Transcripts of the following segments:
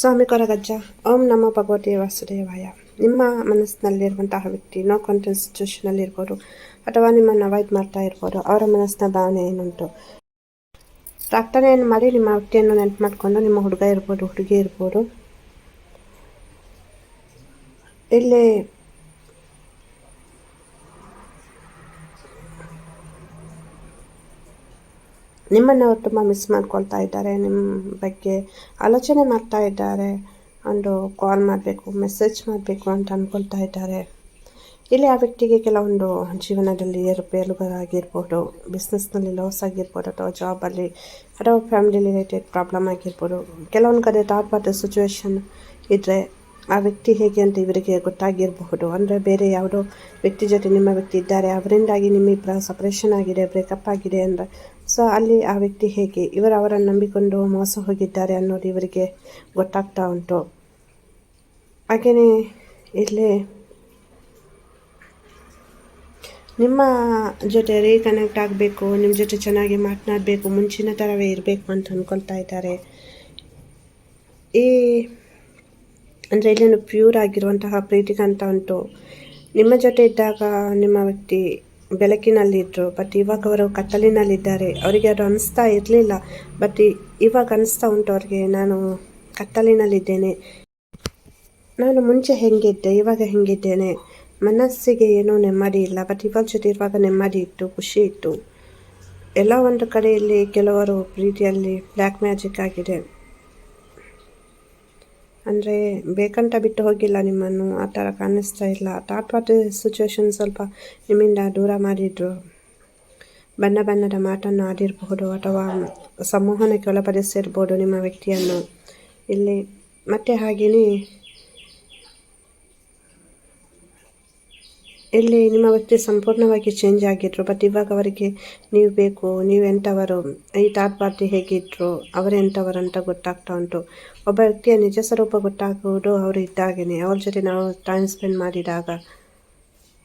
ಸ್ವಾಮಿ ಕೊರಗಜ್ಜ. ಓಂ ನಮೋ ಭಗವತಿ ವಾಸುದೇವಾಯ. ನಿಮ್ಮ ಮನಸ್ಸಿನಲ್ಲಿರುವಂತಹ ವ್ಯಕ್ತಿ no confidence ಸಿಚುವೇಶನಲ್ಲಿ ಇರ್ಬೋದು, ಅಥವಾ ನಿಮ್ಮನ್ನು ಅವಾಯ್ಡ್ ಮಾಡ್ತಾ ಇರ್ಬೋದು, ಅವರ ಮನಸ್ಸಿನ ಭಾವನೆ ಏನುಂಟು? ಪ್ರಾರ್ಥನೆಯನ್ನು ಮಾಡಿ ನಿಮ್ಮ ವ್ಯಕ್ತಿಯನ್ನು ನೆನಪು ಮಾಡಿಕೊಂಡು ನಿಮ್ಮ ಹುಡುಗ ಇರ್ಬೋದು, ಹುಡುಗಿ ಇರ್ಬೋದು, ಇಲ್ಲಿ ನಿಮ್ಮನ್ನು ಅವರು ತುಂಬ ಮಿಸ್ ಮಾಡ್ಕೊಳ್ತಾ ಇದ್ದಾರೆ ನಿಮ್ಮ ಬಗ್ಗೆ ಆಲೋಚನೆ ಮಾಡ್ತಾ ಇದ್ದಾರೆ ಒಂದು ಕಾಲ್ ಮಾಡಬೇಕು ಮೆಸೇಜ್ ಮಾಡಬೇಕು ಅಂತ ಅಂದ್ಕೊಳ್ತಾ ಇದ್ದಾರೆ. ಇಲ್ಲಿ ಆ ವ್ಯಕ್ತಿಗೆ ಕೆಲವೊಂದು ಜೀವನದಲ್ಲಿ ಏರುಪೇರುಗಳಾಗಿರ್ಬೋದು ಬಿಸ್ನೆಸ್ನಲ್ಲಿ ಲಾಸ್ ಆಗಿರ್ಬೋದು ಅಥವಾ ಜಾಬಲ್ಲಿ ಅಥವಾ ಫ್ಯಾಮಿಲಿ ರಿಲೇಟೆಡ್ ಪ್ರಾಬ್ಲಮ್ ಆಗಿರ್ಬೋದು, ಕೆಲವೊಂದು ಕಡೆ ತಾಪಾದ ಸಿಚುವೇಶನ್ ಇದ್ದರೆ ಆ ವ್ಯಕ್ತಿ ಹೇಗೆ ಅಂತ ಇವರಿಗೆ ಗೊತ್ತಾಗಿರಬಹುದು. ಅಂದರೆ ಬೇರೆ ಯಾವುದೋ ವ್ಯಕ್ತಿ ಜೊತೆ ನಿಮ್ಮ ವ್ಯಕ್ತಿ ಇದ್ದಾರೆ, ಅವರಿಂದಾಗಿ ನಿಮ್ಮಿಬ್ಬರ ಸಪ್ರೇಷನ್ ಆಗಿದೆ ಬ್ರೇಕಪ್ ಆಗಿದೆ ಅಂದರೆ ಸೊ ಅಲ್ಲಿ ಆ ವ್ಯಕ್ತಿ ಹೇಗೆ ಇವರು ಅವರನ್ನು ನಂಬಿಕೊಂಡು ಮೋಸ ಹೋಗಿದ್ದಾರೆ ಅನ್ನೋದು ಇವರಿಗೆ ಗೊತ್ತಾಗ್ತಾ ಉಂಟು. ಹಾಗೆಯೇ ಇಲ್ಲಿ ನಿಮ್ಮ ಜೊತೆ ರೀಕನೆಕ್ಟ್ ಆಗಬೇಕು, ನಿಮ್ಮ ಜೊತೆ ಚೆನ್ನಾಗಿ ಮಾತನಾಡಬೇಕು, ಮುಂಚಿನ ಥರವೇ ಇರಬೇಕು ಅಂತ ಅಂದ್ಕೊಳ್ತಾ ಇದ್ದಾರೆ. ಈ ಅಂದರೆ ಇಲ್ಲೇನು ಪ್ಯೂರ್ ಆಗಿರುವಂತಹ ಪ್ರೀತಿ ಉಂಟು. ನಿಮ್ಮ ಜೊತೆ ಇದ್ದಾಗ ನಿಮ್ಮ ವ್ಯಕ್ತಿ ಬೆಳಕಿನಲ್ಲಿದ್ದರು ಬಟ್ ಇವಾಗ ಅವರು ಕತ್ತಲಿನಲ್ಲಿದ್ದಾರೆ. ಅವರಿಗೆ ಅದು ಅನಿಸ್ತಾ ಇರಲಿಲ್ಲ. ಬಟ್ ಇವಾಗ ಅನಿಸ್ತಾ ಉಂಟು ಅವ್ರಿಗೆ. ನಾನು ಕತ್ತಲಿನಲ್ಲಿದ್ದೇನೆ. ನಾನು ಮುಂಚೆ ಹೆಂಗಿದ್ದೆ, ಇವಾಗ ಹೆಂಗಿದ್ದೇನೆ? ಮನಸ್ಸಿಗೆ ಏನೂ ನೆಮ್ಮದಿ ಇಲ್ಲ. ಬಟ್ ಇವಾಗ ಜೊತೆ ಇರುವಾಗ ನೆಮ್ಮದಿ ಇತ್ತು, ಖುಷಿ ಇತ್ತು. ಎಲ್ಲ ಒಂದು ಕಡೆಯಲ್ಲಿ ಕೆಲವರು ಪ್ರೀತಿಯಲ್ಲಿ ಬ್ಲ್ಯಾಕ್ ಮ್ಯಾಜಿಕ್ ಆಗಿದೆ. ಅಂದರೆ ಬೇಕಂತ ಬಿಟ್ಟು ಹೋಗಿಲ್ಲ ನಿಮ್ಮನ್ನು. ಆ ಥರ ಕಾಣಿಸ್ತಾ ಇಲ್ಲ. ಪಾರ್ಟಿ ಸಿಚುವೇಶನ್ ಸ್ವಲ್ಪ ನಿಮ್ಮಿಂದ ದೂರ ಮಾಡಿದ್ರು. ಬಣ್ಣ ಬಣ್ಣದ ಮಾತನ್ನು ಆಡಿರಬಹುದು ಅಥವಾ ಸಂವಹನಕ್ಕೆ ಒಳಪಡಿಸಿರ್ಬೋದು ನಿಮ್ಮ ವ್ಯಕ್ತಿಯನ್ನು. ಇಲ್ಲಿ ಮತ್ತೆ ಹಾಗೆಯೇ ಇಲ್ಲಿ ನಿಮ್ಮ ವ್ಯಕ್ತಿ ಸಂಪೂರ್ಣವಾಗಿ ಚೇಂಜ್ ಆಗಿದ್ರು ಬಟ್ ಇವಾಗ ಅವರಿಗೆ ನೀವು ಬೇಕು, ನೀವು ಎಂಥವರು, ಈ ಥರ್ಡ್ ಪಾರ್ಟಿ ಹೇಗಿದ್ರು ಅವರೆಂಥವರು ಅಂತ ಗೊತ್ತಾಗ್ತಾ ಉಂಟು. ಒಬ್ಬ ವ್ಯಕ್ತಿಯ ನಿಜ ಸ್ವರೂಪ ಗೊತ್ತಾಗುವುದು ಅವರು ಇದ್ದಾಗೇ ಅವ್ರ ಜೊತೆ ನಾವು ಟೈಮ್ ಸ್ಪೆಂಡ್ ಮಾಡಿದಾಗ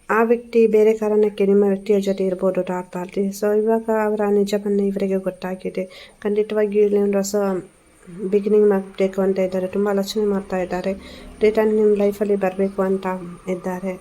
ಆ ವ್ಯಕ್ತಿ ಬೇರೆ ಕಾರಣಕ್ಕೆ ನಿಮ್ಮ ವ್ಯಕ್ತಿಯ ಜೊತೆ ಇರ್ಬೋದು ಥರ್ಡ್ ಪಾರ್ಟಿ ಸೊ ಇವಾಗ ಅವರ ನಿಜವನ್ನು ಇವರಿಗೆ ಗೊತ್ತಾಗಿದೆ. ಖಂಡಿತವಾಗಿ ಇಲ್ಲಿ ಒಂದು ಹೊಸ ಬಿಗಿನಿಂಗ್ ಮಾಡಬೇಕು ಅಂತ ಇದ್ದಾರೆ. ತುಂಬ ಆಲೋಚನೆ ಮಾಡ್ತಾ ಇದ್ದಾರೆ. ರಿಟರ್ನ್ ನಿಮ್ಮ ಲೈಫಲ್ಲಿ ಬರಬೇಕು ಅಂತ ಇದ್ದಾರೆ.